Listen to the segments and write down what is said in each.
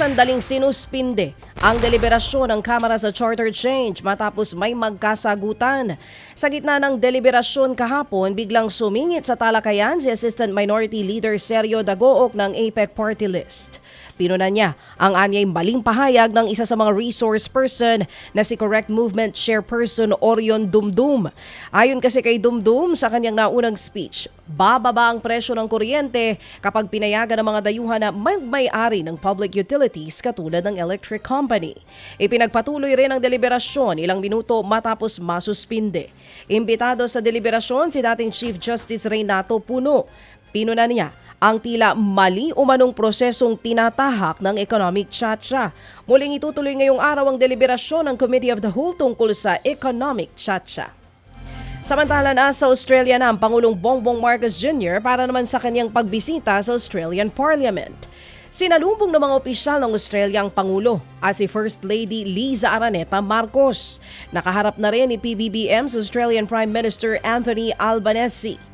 Pansandaling sinuspinde ang deliberasyon ng Kamara sa Charter Change matapos may magkasagutan. Sa gitna ng deliberasyon kahapon, biglang sumingit sa talakayan si Assistant Minority Leader Sergio Dagook ng APEC Party List. Pinuna niya ang anyay maling pahayag ng isa sa mga resource person na si Correct Movement Chairperson Orion Dumdum. Ayon kasi kay Dumdum sa kanyang naunang speech, bababa ang presyo ng kuryente kapag pinayagan ng mga dayuhan na magmay-ari ng public utilities katulad ng electric company. Ipinagpatuloy rin ang deliberasyon ilang minuto matapos masuspinde. Imbitado sa deliberasyon si dating Chief Justice Reynato Puno. Pinuna niya ang tila mali umanong prosesong tinatahak ng economic chacha. Muling itutuloy ngayong araw ang deliberasyon ng Committee of the Whole tungkol sa economic chacha. Samantala na sa Australia na ang Pangulong Bongbong Marcos Jr. para naman sa kanyang pagbisita sa Australian Parliament. Sinalubong ng mga opisyal ng Australia ang Pangulo at si First Lady Liza Araneta Marcos. Nakaharap na rin ni PBBM's Australian Prime Minister Anthony Albanese.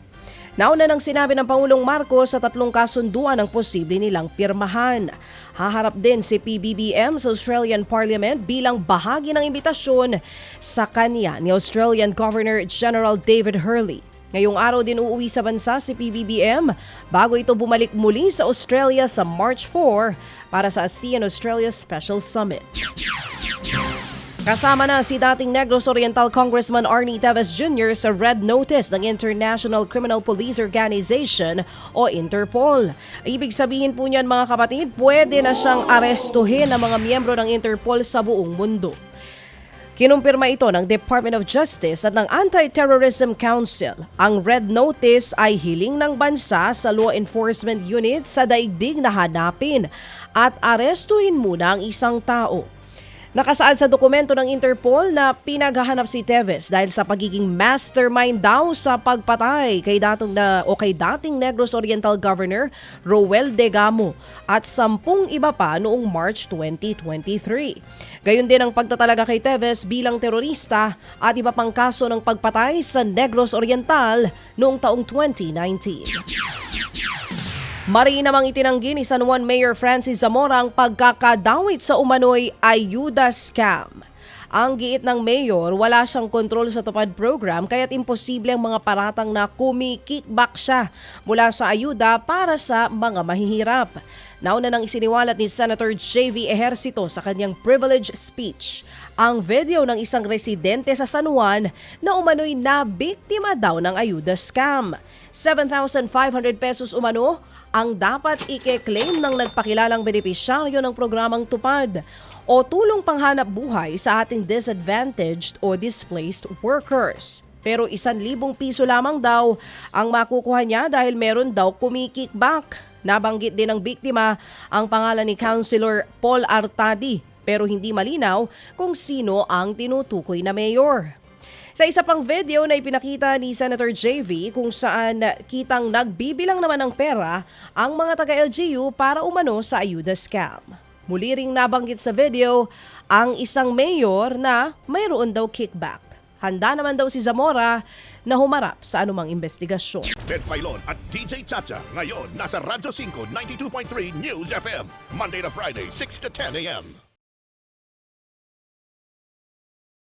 Nauna nang sinabi ng Pangulong Marcos sa tatlong kasunduan ang posible nilang pirmahan. Haharap din si PBBM sa Australian Parliament bilang bahagi ng imbitasyon sa kanya ni Australian Governor General David Hurley. Ngayong araw din uuwi sa bansa si PBBM bago ito bumalik muli sa Australia sa March 4 para sa ASEAN-Australia Special Summit. Kasama na si dating Negros Oriental Congressman Arnie Teves Jr. sa Red Notice ng International Criminal Police Organization o Interpol. Ibig sabihin po niyan mga kapatid, pwede na siyang arestuhin ng mga miyembro ng Interpol sa buong mundo. Kinumpirma ito ng Department of Justice at ng Anti-Terrorism Council. Ang Red Notice ay hiling ng bansa sa law enforcement unit sa daigdig na hanapin at arestuhin muna ang isang tao. Nakasaad sa dokumento ng Interpol na pinaghahanap si Teves dahil sa pagiging mastermind daw sa pagpatay kay datong na o kay dating Negros Oriental Governor Roel Degamo at sampung iba pa noong March 2023. Gayon din ang pagtatalaga kay Teves bilang terorista at iba pang kaso ng pagpatay sa Negros Oriental noong taong 2019. Mari namang itinanggi ni San Juan Mayor Francis Zamora ang pagkakadawit sa umano'y ayuda scam. Ang giit ng mayor, wala siyang kontrol sa tupad program kaya't imposible ang mga paratang na kumikickback siya mula sa ayuda para sa mga mahihirap. Nauna nang isiniwalat ni Senator J.V. Ejercito sa kanyang privilege speech ang video ng isang residente sa San Juan na umano'y nabiktima daw ng ayuda scam. 7,500 pesos umano ang dapat ike-claim ng nagpakilalang benepisyaryo ng programang tupad o tulong panghanap buhay sa ating disadvantaged o displaced workers. Pero isan libong piso lamang daw ang makukuha niya dahil meron daw kumikickback. Nabanggit din ng biktima ang pangalan ni Councilor Paul Artadi pero hindi malinaw kung sino ang tinutukoy na mayor. Sa isa pang video na ipinakita ni Senator JV kung saan kitang nagbibilang naman ng pera ang mga taga-LGU para umano sa ayuda scam. Muli ring nabanggit sa video ang isang mayor na mayroon daw kickback. Handa naman daw si Zamora na humarap sa anumang investigasyon. Ted Filon at DJ Chacha. Ngayon, nasa Radyo 5, 92.3 News FM. Monday to Friday, 6 to 10 a.m.